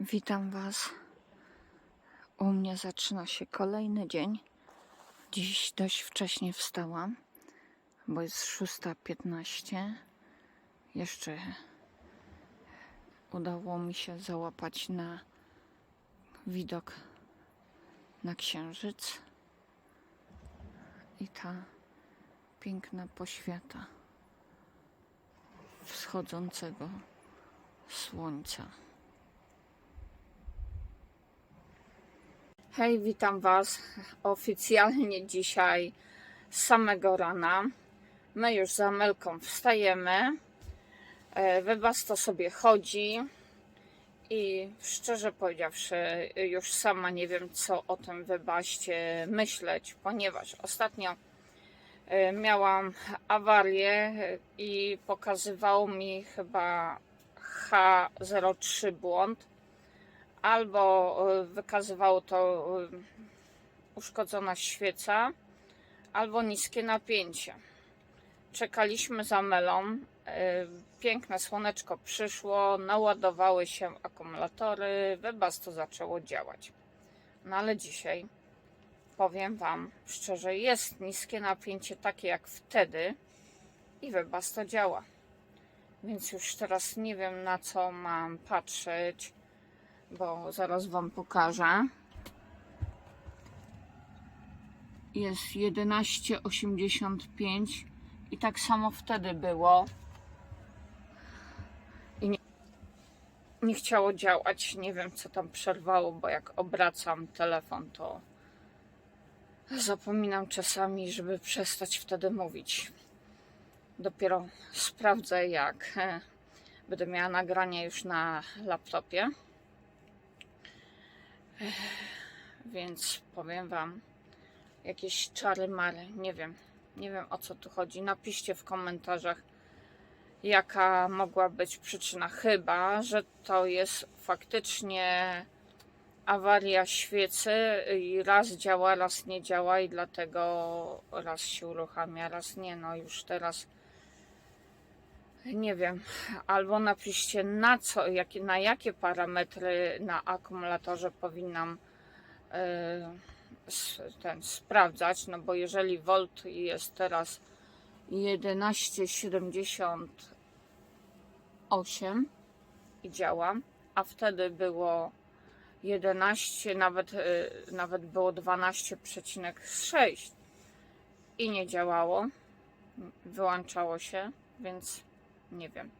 Witam Was. U mnie zaczyna się kolejny dzień. Dziś dość wcześnie wstałam, bo jest 6.15. Jeszcze udało mi się załapać na widok na księżyc i ta piękna poświata wschodzącego słońca. Hej, witam Was oficjalnie dzisiaj z samego rana. My już za Melką wstajemy. E, Wybas to sobie chodzi i szczerze powiedziawszy, już sama nie wiem, co o tym wybaście myśleć, ponieważ ostatnio e, miałam awarię i pokazywało mi chyba H03 błąd albo y, wykazywało to y, uszkodzona świeca, albo niskie napięcie. Czekaliśmy za melą. y, Piękne słoneczko przyszło, naładowały się akumulatory, wybaz to zaczęło działać. No ale dzisiaj powiem Wam szczerze, jest niskie napięcie takie jak wtedy i wybaz to działa. Więc już teraz nie wiem na co mam patrzeć bo zaraz Wam pokażę. Jest 11,85 i tak samo wtedy było. I nie, nie chciało działać. Nie wiem, co tam przerwało, bo jak obracam telefon, to zapominam czasami, żeby przestać wtedy mówić. Dopiero sprawdzę, jak będę miała nagranie już na laptopie. Więc powiem Wam, jakieś czary mary, nie wiem, nie wiem o co tu chodzi. Napiszcie w komentarzach, jaka mogła być przyczyna. Chyba, że to jest faktycznie awaria świecy i raz działa, raz nie działa i dlatego raz się uruchamia, raz nie. No już teraz nie wiem, albo napiszcie na co, jakie, na jakie parametry na akumulatorze powinnam yy, ten sprawdzać, no bo jeżeli volt jest teraz 11,78 i działa, a wtedy było 11, nawet, yy, nawet było 12,6 i nie działało, wyłączało się, więc nie wiem.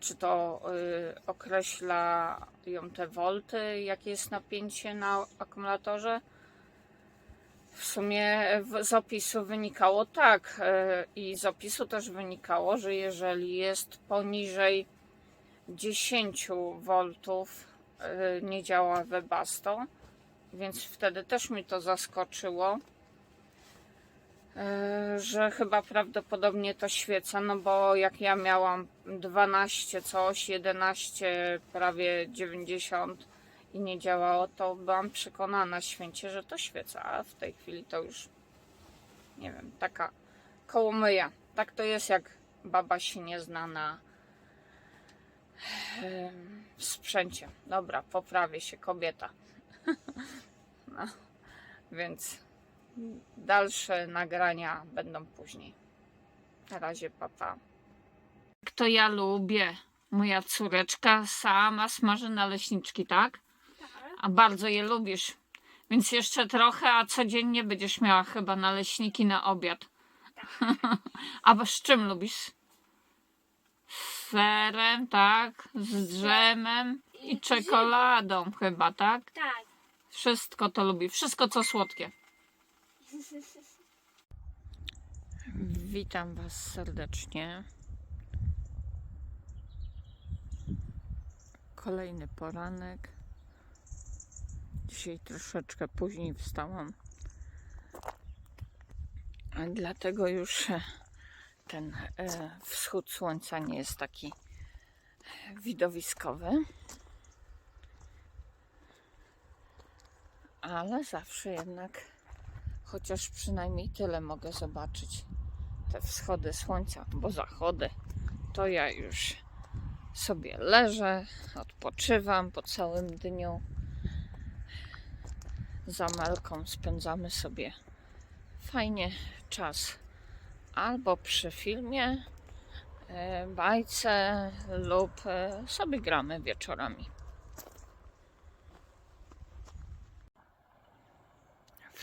Czy to y, określa ją te wolty, jakie jest napięcie na akumulatorze? W sumie w, z opisu wynikało tak. Y, I z opisu też wynikało, że jeżeli jest poniżej 10 voltów, y, nie działa Webasto. Więc wtedy też mi to zaskoczyło. E, że chyba prawdopodobnie to świeca, no bo jak ja miałam 12 coś, 11, prawie 90 i nie działało, to byłam przekonana święcie, że to świeca, a w tej chwili to już nie wiem, taka kołomyja. Tak to jest, jak baba się nie zna na sprzęcie. Dobra, poprawię się, kobieta. No, więc Dalsze nagrania będą później. Na razie, papa. Kto ja lubię? Moja córeczka sama smaży naleśniczki, tak? A bardzo je lubisz. Więc jeszcze trochę, a codziennie będziesz miała chyba naleśniki na obiad. a z czym lubisz? Z serem, tak? Z drzemem i czekoladą chyba, tak? Tak. Wszystko to lubi. Wszystko co słodkie. Witam Was serdecznie. Kolejny poranek. Dzisiaj troszeczkę później wstałam. Dlatego już e, ten e, wschód słońca nie jest taki widowiskowy. Ale zawsze jednak Chociaż przynajmniej tyle mogę zobaczyć. Te wschody słońca, bo zachody to ja już sobie leżę, odpoczywam po całym dniu. Z Amelką spędzamy sobie fajnie czas albo przy filmie, e, bajce lub e, sobie gramy wieczorami.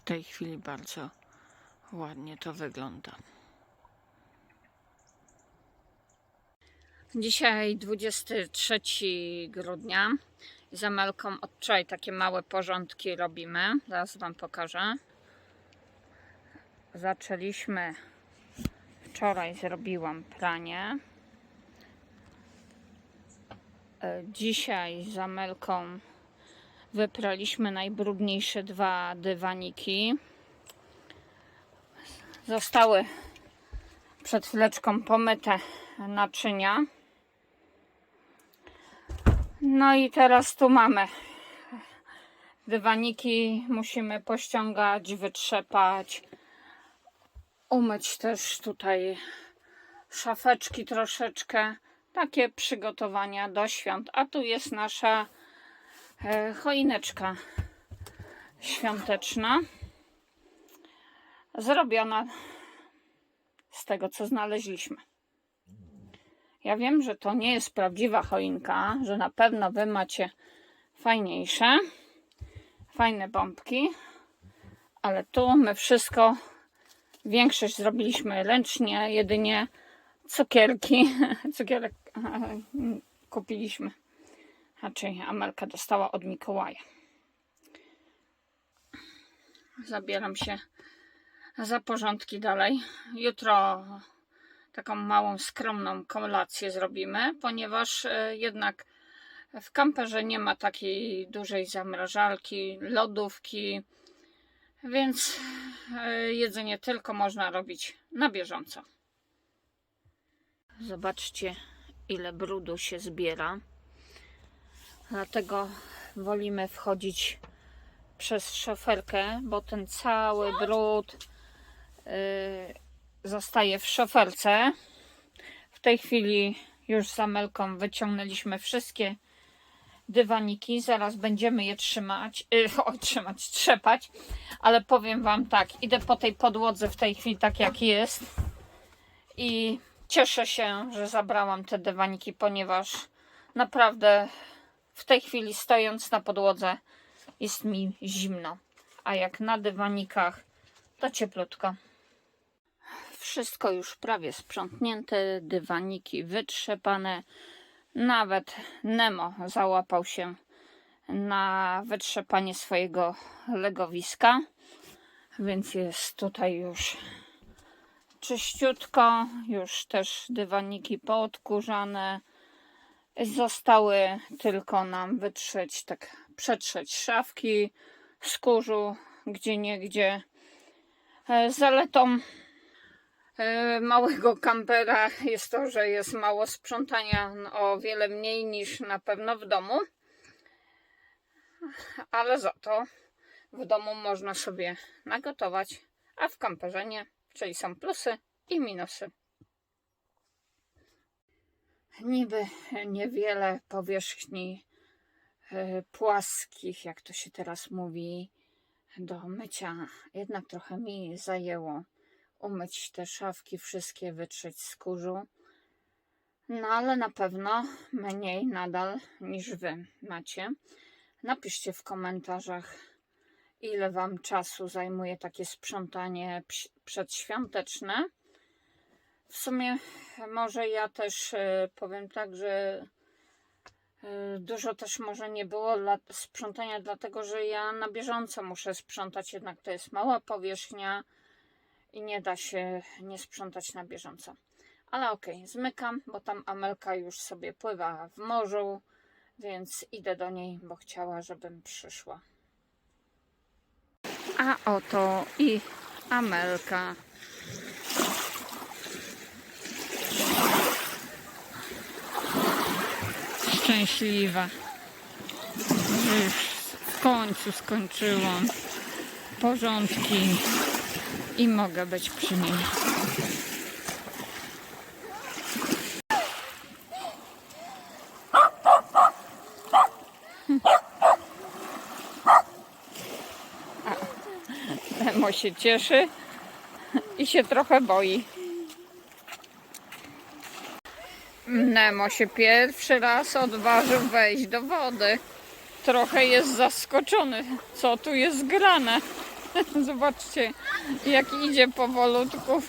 Tej chwili bardzo ładnie to wygląda. Dzisiaj 23 grudnia. Z Amelką od wczoraj takie małe porządki robimy. Zaraz Wam pokażę. Zaczęliśmy wczoraj, zrobiłam pranie. E, Dzisiaj z wypraliśmy najbrudniejsze dwa dywaniki. Zostały przed chwileczką pomyte naczynia. No i teraz tu mamy dywaniki, musimy pościągać, wytrzepać, umyć też tutaj szafeczki troszeczkę. Takie przygotowania do świąt. A tu jest nasza choineczka świąteczna. Zrobiona z tego, co znaleźliśmy. Ja wiem, że to nie jest prawdziwa choinka, że na pewno wy macie fajniejsze, fajne bombki, ale tu my wszystko, większość zrobiliśmy ręcznie, jedynie cukierki, cukierek e, kupiliśmy, raczej Amelka dostała od Mikołaja. Zabieram się za porządki dalej. Jutro taką małą, skromną kolację zrobimy, ponieważ e, jednak w kamperze nie ma takiej dużej zamrażalki, lodówki, więc e, jedzenie tylko można robić na bieżąco. Zobaczcie, ile brudu się zbiera. Dlatego wolimy wchodzić przez szoferkę, bo ten cały brud yy, zostaje w szoferce. W tej chwili już z Amelką wyciągnęliśmy wszystkie dywaniki. Zaraz będziemy je trzymać, yy, trzymać, trzepać. Ale powiem Wam tak, idę po tej podłodze w tej chwili tak jak jest. I cieszę się, że zabrałam te dywaniki, ponieważ naprawdę w tej chwili stojąc na podłodze jest mi zimno. A jak na dywanikach, to cieplutko. Wszystko już prawie sprzątnięte, dywaniki wytrzepane. Nawet Nemo załapał się na wytrzepanie swojego legowiska, więc jest tutaj już czyściutko. Już też dywaniki poodkurzane. Zostały tylko nam wytrzeć, tak przetrzeć szafki z kurzu, gdzie niegdzie. E, Zaletą e, małego kampera jest to, że jest mało sprzątania, o wiele mniej niż na pewno w domu. Ale za to w domu można sobie nagotować, a w kamperze nie. Czyli są plusy i minusy. Niby niewiele powierzchni e, płaskich, jak to się teraz mówi, do mycia. Jednak trochę mi zajęło umyć te szafki, wszystkie wytrzeć z kurzu. No ale na pewno mniej nadal niż wy macie. Napiszcie w komentarzach, ile wam czasu zajmuje takie sprzątanie przedświąteczne. W sumie może ja też e, powiem tak, że e, dużo też może nie było sprzątania, dlatego że ja na bieżąco muszę sprzątać, jednak to jest mała powierzchnia i nie da się nie sprzątać na bieżąco. Ale okej, zmykam, bo tam Amelka już sobie pływa w morzu, więc idę do niej, bo chciała, żebym przyszła. A oto i Amelka. szczęśliwa. Już w końcu skończyłam porządki i mogę być przy niej. Memo się cieszy i się trochę boi. Nemo się pierwszy raz odważył wejść do wody. Trochę jest zaskoczony, co tu jest grane. Zobaczcie, jak idzie powolutku.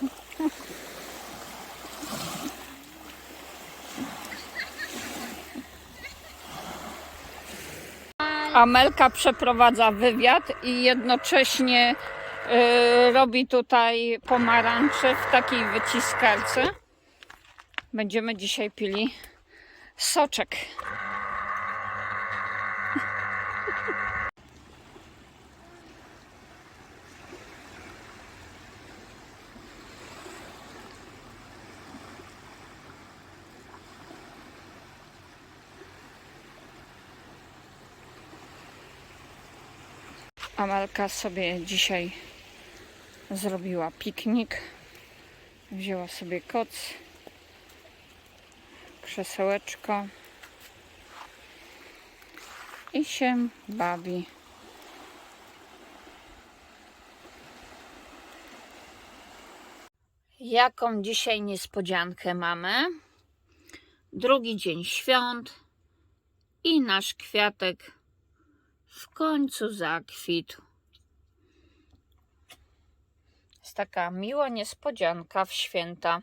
Amelka przeprowadza wywiad i jednocześnie y, robi tutaj pomarańcze w takiej wyciskarce. Będziemy dzisiaj pili soczek. Amelka sobie dzisiaj zrobiła piknik. Wzięła sobie koc, krzesełeczko i się bawi. Jaką dzisiaj niespodziankę mamy? Drugi dzień świąt i nasz kwiatek w końcu zakwitł. Jest taka miła niespodzianka w święta.